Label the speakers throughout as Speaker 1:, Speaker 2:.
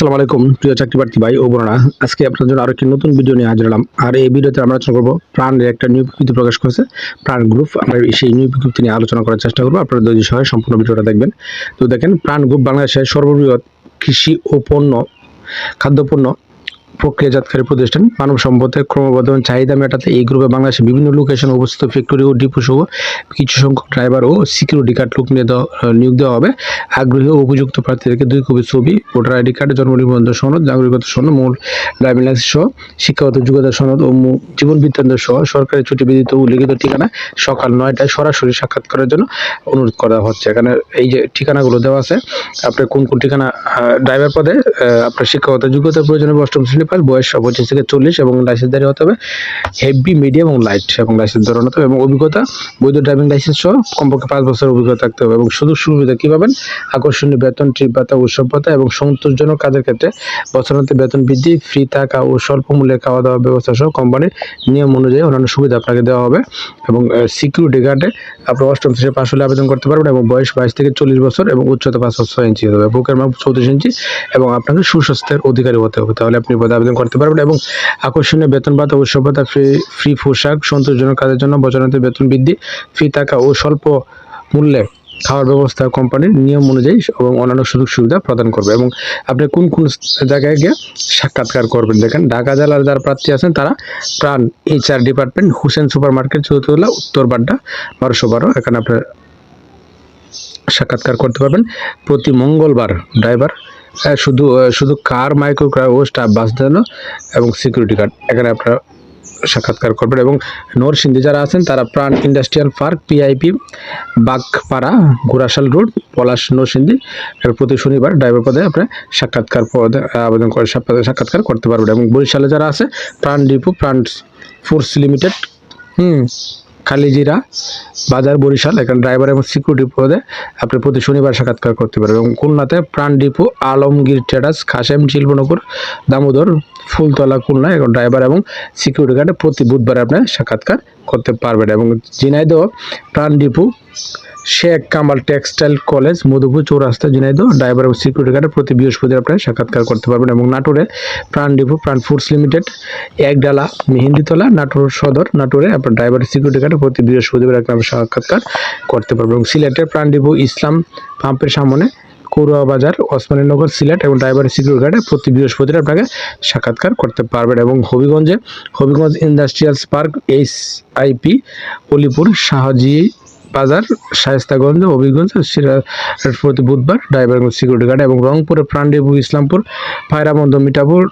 Speaker 1: আসসালামু আলাইকুম, প্রিয় চাকরি প্রার্থী ভাই ও বোনা আজকে আপনার জন্য আরও একটি নতুন ভিডিও নিয়ে হাজির হলাম। আর এই ভিডিওতে আমরা আলোচনা করব প্রাণের একটা নিউ বিজ্ঞপ্তি প্রকাশ করেছে, প্রাণ গ্রুপ আমরা সেই নিউ বিজ্ঞপ্তি নিয়ে আলোচনা করার চেষ্টা করব। আপনারা যদি সহায় সম্পূর্ণ ভিডিওটা দেখবেন। তো দেখেন, প্রাণ গ্রুপ বাংলাদেশের সর্ববৃহৎ কৃষি ও পণ্য, খাদ্যপণ্য প্রক্রিয়াজাতকারী প্রতিষ্ঠান মানব সম্পদের ক্রমবর্ধমান চাহিদা মেটাতে এই গ্রুপে বাংলাদেশের বিভিন্ন লোকেশন অবস্থিত ফ্যাক্টরি ও ডিপো সহ কিছু সংখ্যক ড্রাইভার ও সিকিউরিটি গার্ড লোক নিয়োগ দেওয়া হবে। আগ্রহী ও উপযুক্ত প্রার্থীদেরকে দুই কপি ছবি ভোটার আইডি কার্ড জন্ম নিবন্ধন সনদ, নাগরিকত্ব সনদ, মূল ড্রাইভিং লাইসেন্স সহ শিক্ষাগত যোগ্যতা সনদ ও জীবন বৃত্তান্ত সহ সরকারি ছুটি বিধিত ও লিখিত ঠিকানা সকাল নয়টায় সরাসরি সাক্ষাৎ করার জন্য অনুরোধ করা হচ্ছে। এখানে এই যে ঠিকানাগুলো দেওয়া আছে আপনার কোন কোন ঠিকানা ড্রাইভার পদে আপনার শিক্ষাগত যোগ্যতার প্রয়োজনে অষ্টম শ্রেণি পাস বয়স পঁচিশ থেকে চল্লিশ এবং লাইসেন্সধারী হতে হবে। হেভি মিডিয়াম এবং লাইট এবং লাইসেন্স ধরানো হতে হবে এবং অভিজ্ঞতা, বৈধ ড্রাইভিং লাইসেন্স সহ কমপক্ষে পাঁচ বছর অভিজ্ঞতা থাকতে হবে এবং সুযোগ সুবিধা কী পাবেন? আকর্ষণীয় বেতন ট্রিপ ভাতা উৎসব ভাতা এবং সন্তোষজনক কাজের ক্ষেত্রে বছরান্তে বেতন বৃদ্ধি ফ্রি থাকা ও স্বল্প মূল্যে খাওয়া দাওয়া ব্যবস্থা সহ কোম্পানির নিয়ম অনুযায়ী অন্যান্য সুবিধা আপনাকে দেওয়া হবে এবং সিকিউরিটি গার্ডে আপনি অষ্টম শ্রেণি পাশ হলে আবেদন করতে পারবেন এবং বয়স বাইশ থেকে চল্লিশ বছর এবং উচ্চতা পাঁচ ছয় ইঞ্চি হতে হবে। বুকের মাপ চৌত্রিশ ইঞ্চি এবং আপনাকে সুস্বাস্থ্যের অধিকারী হতে হবে। তাহলে আপনি পদে আবেদন করতে পারবেন এবং আকর্ষণীয় বেতন ভাতা উৎসব ভাতা ফ্রি ফ্রি পোশাক সন্তোষজনক কাজের জন্য বছরান্তে বেতন বৃদ্ধি, ফ্রি থাকা ও স্বল্প মূল্যে খাওয়ার ব্যবস্থা কোম্পানির নিয়ম অনুযায়ী এবং অন্যান্য সুযোগ সুবিধা প্রদান করবে এবং আপনি কোন কোন জায়গায় গিয়ে সাক্ষাৎকার করবেন? দেখেন, ঢাকা জেলার যারা প্রার্থী আছেন, তারা PRAN HR department Hossain super market Chautulla Uttar Badda, বারোশো বারো। এখানে আপনার সাক্ষাৎকার করতে পারবেন। প্রতি মঙ্গলবার ড্রাইভার শুধু শুধু কার মাইক্রো ও স্টাফ বাস দেওয়ানো এবং সিকিউরিটি গার্ড? এখানে আপনারা সাক্ষাৎকার করবেন এবং নরসিংদী যারা আছেন, তারা প্রাণ ইন্ডাস্ট্রিয়াল পার্ক, পিআইপি বাঘপাড়া ঘোড়াশাল রোড, পলাশ নরসিংদী প্রতি শনিবার ড্রাইভার পদে আপনি সাক্ষাৎকার পদে আবেদন করে সাক্ষাৎ- সাক্ষাৎকার করতে পারবেন এবং বরিশালে যারা আছে, প্রাণ ডিপো, প্রাণ ফোর্স লিমিটেড, হুম, খালিজিরা বাজার বরিশাল, এখানে ড্রাইভার এবং সিকিউরিটি পদে আপনি প্রতি শনিবার সাক্ষাৎকার করতে পারবেন। এবং খুলনাতে প্রাণ ডিপো, আলমগীর ট্রেডার্স খাসেম, শিল্পনগর, দামোদর, ফুলতলা, খুলনা এখন ড্রাইভার এবং সিকিউরিটি গার্ডে প্রতি বুধবার আপনি সাক্ষাৎকার করতে পারবেন এবং Jhenaidah PRAN depot Sheikh Kamal textile college, Madhupur Chourasta Jhenaidah, driver এবং সিকিউরিটি গার্ডে প্রতি বৃহস্পতিবার আপনি সাক্ষাৎকার করতে পারবেন। এবং নাটোরে PRAN depot PRAN foods limited, Ekdala Mehenditala, Natore Sadar, নাটোরে আপনার ড্রাইভার সিকিউরিটি গার্ডে প্রতি বৃহস্পতিবার আপনি সাক্ষাৎকার করতে পারবেন। এবং সিলেটের প্রাণ ডিপো ইসলাম পাম্পের সামনে করুয়া বাজার ওসমানীনগর সিলেট এবং ড্রাইভার সিকিউরিটি গার্ডে প্রতি বৃহস্পতিবার আপনাকে সাক্ষাৎকার করতে পারবেন এবং হবিগঞ্জে Habiganj industrial park, H IP Olipur, Shahji Bazar, Shaistaganj, Habiganj প্রতি বুধবার ড্রাইভার এবং সিকিউরিটি গার্ড এবং রংপুরে, প্রাণদেবু, ইসলামপুর পায়রাবন্দ মিঠাপুর,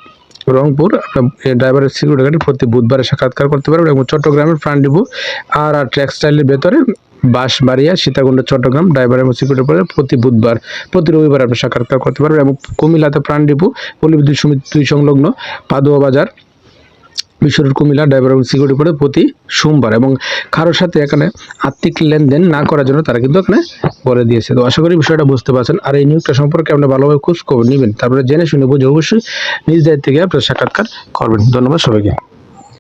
Speaker 1: রংপুর ড্রাইভারের সিকিউরিটি গার্ডে প্রতি বুধবারে সাক্ষাৎকার করতে পারবেন এবং চট্টগ্রামের প্রাণদেবু আর আর টেক্সটাইলের ভেতরে বাঁশবাড়িয়া, সীতাকুণ্ড, চট্টগ্রাম ড্রাইভার এবং সিকিউরিটি পরে প্রতি বুধবার, প্রতি রবিবার আপনি সাক্ষাৎকার করতে পারবেন এবং কুমিল্লাতে প্রাণডিপু পল্লী সমিতি দুই সংলগ্ন পাদুয়া বাজার, মিশরের কুমিল্লা, ড্রাইভার এবং সিকিউরিটি পরে প্রতি সোমবার এবং কারোর সাথে এখানে আর্থিক লেনদেন না করার জন্য তারা কিন্তু এখানে বলে দিয়েছে। তো আশা করি বিষয়টা বুঝতে পারছেন। আর এই নিয়োগটা সম্পর্কে আপনারা ভালোভাবে খোঁজ খবর নেবেন। তারপরে জেনে শুনে বুঝে অবশ্যই নিজ দায়িত্ব থেকে আপনার সাক্ষাৎকার করবেন। ধন্যবাদ সবাইকে।